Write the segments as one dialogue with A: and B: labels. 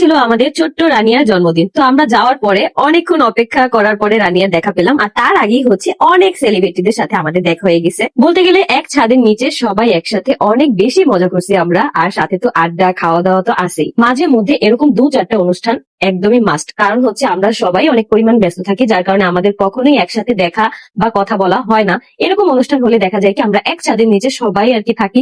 A: ছিল আমাদের ছোট্ট রানিয়ার জন্মদিন। তো আমরা যাওয়ার পরে অনেকক্ষণ অপেক্ষা করার পরে রানিয়ার দেখা পেলাম, আর তার আগেই হচ্ছে অনেক সেলিব্রিটিদের সাথে আমাদের দেখা হয়ে গেছে। বলতে গেলে এক ছাদের নিচে সবাই একসাথে অনেক বেশি মজা করছি আমরা, আর সাথে তো আড্ডা খাওয়া দাওয়া তো আছেই। মাঝে মধ্যে এরকম দু চারটা অনুষ্ঠান একদমই মাস্ট কারণ হচ্ছে আমরা সবাই অনেক পরিমাণ ব্যস্ত থাকি, যার কারণে আমাদের কখনোই একসাথে দেখা বা কথা বলা হয় না। এরকম অনুষ্ঠান হলে দেখা যায় কি আমরা এক ছাদের নিচে সবাই আর কি থাকি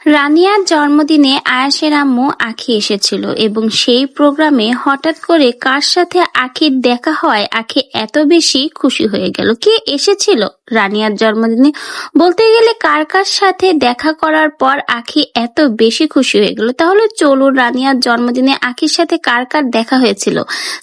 B: রানিয়ার জন্মদিনে আয়াসের আম্মু আখি এসেছিল এবং সেই প্রোগ্রামে হঠাৎ করে কার সাথে আখির দেখা হয়, আখি এত বেশি খুশি হয়ে গেল। কে এসেছিল রানিয়ার জন্মদিনে? বলতে গেলে কার কার সাথে দেখা করার পর আখি এত বেশি খুশি হয়ে গেল। তাহলে চলুন রানিয়ার জন্মদিনে আখির সাথে কার কার দেখা হয়েছিল?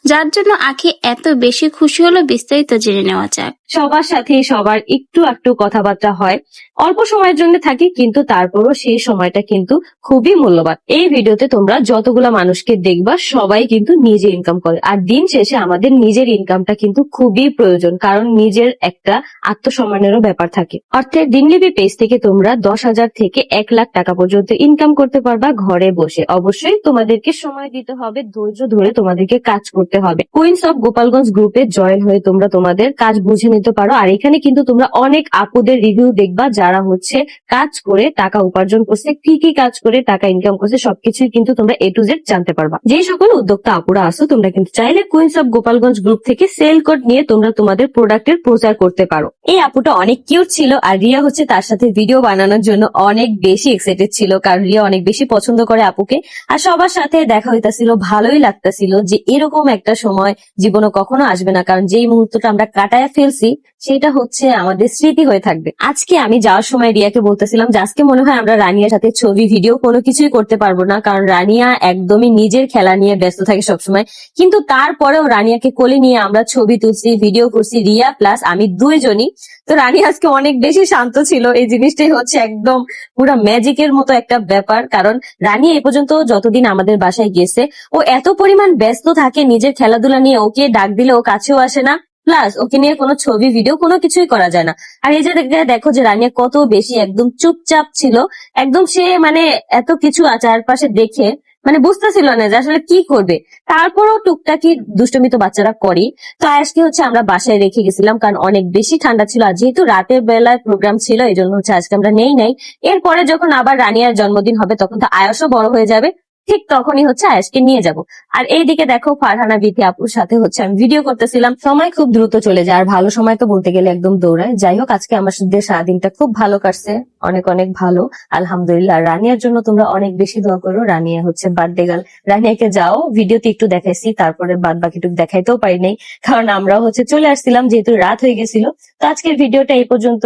B: যার জন্য আখি এত বেশি খুশি হলো বিস্তারিত জেনে নেওয়া যাক।
A: সবার সাথে সবার একটু একটু কথাবার্তা হয়। অল্প সময়ের জন্য থাকি, কিন্তু তারপরও সেই সময়টা কিন্তু খুবই মূল্যবান। এই ভিডিওতে তোমরা যতগুলা মানুষকে দেখবা, সবাই কিন্তু নিজে ইনকাম করে। আর দিন শেষে আমাদের নিজের ইনকামটা কিন্তু খুবই প্রয়োজন, কারণ নিজের একটা আত্মসম্মানেরও ব্যাপার থাকে। অর্থের দিনলিপি পেজ থেকে তোমরা দশ হাজার থেকে এক লাখ টাকা পর্যন্ত ইনকাম করতে পারবা ঘরে বসে। অবশ্যই তোমাদেরকে সময় দিতে হবে, ধৈর্য ধরে তোমাদেরকে কাজ করতে হবে। কুইন্স অফ গোপালগঞ্জ গ্রুপে জয়েন হয়ে তোমরা তোমাদের কাজ বুঝে নিতে পারো। আর এখানে কিন্তু তোমরা অনেক আপুদের রিভিউ দেখবা, যারা হচ্ছে কাজ করে টাকা উপার্জন করছে কি কি কাজ করে টাকা ইনকাম করছে সবকিছুই কিন্তু তোমরা এ টু জেড জানতে পারবা। যে সকল উদ্যোক্তা আপুরা আসো তোমরা কিন্তু চাইলে কুইন্স অফ গোপালগঞ্জ গ্রুপ থেকে সেল কোড নিয়ে তোমরা তোমাদের প্রোডাক্টের প্রচার করতে পারো। এই আপুটা অনেক কিউট ছিল আর রিয়া হচ্ছে তার সাথে ভিডিও বানানোর জন্য অনেক বেশি এক্সাইটেড ছিল কারণ রিয়া অনেক বেশি পছন্দ করে আপুকে। আর সবার সাথে দেখা হইতাছিল, ভালোই লাগতাছিল যে এরকম একটা সময় জীবনে কখনো আসবে না কারণ যেই মুহূর্তটা আমরা কাটায় ফেলছি, সেটা হচ্ছে আমাদের স্মৃতি হয়ে থাকবে। আজকে আমি যাওয়ার সময় রিয়াকে বলতেছিলাম যে আজকে মনে হয় আমরা রানিয়ার সাথে ছবি ভিডিও কোনো কিছুই করতে পারব না, কারণ রানিয়া একদমই নিজের খেলা নিয়ে ব্যস্ত থাকে সবসময়। কিন্তু তারপরেও রানিয়াকে কোলে নিয়ে আমরা ছবি তুলছি ভিডিও করছি, রিয়া প্লাস আমি দুইজনই। তো রানী আজকে অনেক বেশি শান্ত ছিল, এই জিনিসটাই হচ্ছে একদম পুরো ম্যাজিকের মতো একটা ব্যাপার, কারণ রানী এ পর্যন্ত যতদিন আমাদের বাসায় গিয়েছে ও এত পরিমাণ ব্যস্ত থাকে নিজের খেলাধুলা নিয়ে, ওকে ডাক দিলে ও কাছেও আসে না। প্লাস ওকে নিয়ে কোনো ছবি ভিডিও কোনো কিছুই করা যায় না। আর এই যে দেখো যে রানিয়া কত বেশি একদম চুপচাপ ছিল। একদম সে মানে এত কিছু চারপাশে দেখে মানে বুঝতেছিল না যে আসলে কি করবে। তারপরও টুকটাকি দুষ্টমি তো বাচ্চারা করে তো আজকে হচ্ছে আমরা বাসায় রেখে গেছিলাম, কারণ অনেক বেশি ঠান্ডা ছিল। আর যেহেতু রাতের বেলায় প্রোগ্রাম ছিল, এই জন্য হচ্ছে আজকে আমরা নেই নাই। এরপরে যখন আবার রানিয়ার জন্মদিন হবে, তখন তো আয়সও বড় হয়ে যাবে। ঠিক তখনই হচ্ছে আয়াসকে নিয়ে যাব। আর এইদিকে দেখো ফারহানা বিথি আপুর সাথে হচ্ছে আমি ভিডিও করতেছিলাম। সময় খুব দ্রুত চলে যায়। আর ভালো সময় তো বলতে গেলে একদম দৌড়ায়। যাই হোক, আজকে আমার সাথে সারাদিনটা খুব ভালো কাটছে। অনেক অনেক ভালো। আলহামদুলিল্লাহ। রানিয়ার জন্য তোমরা অনেক বেশি দোয়া করো। রানিয়া হচ্ছে বার্থডে গার্ল রানিয়াকে যাও। ভিডিওতে একটু দেখাইছি। তারপরে বাদ বাকিটুকু দেখাইতেও পারি নাই। কারণ আমরাও হচ্ছে চলে আসছিলাম, যেহেতু রাত হয়ে গেছিল। তো আজকের ভিডিওটা এই পর্যন্ত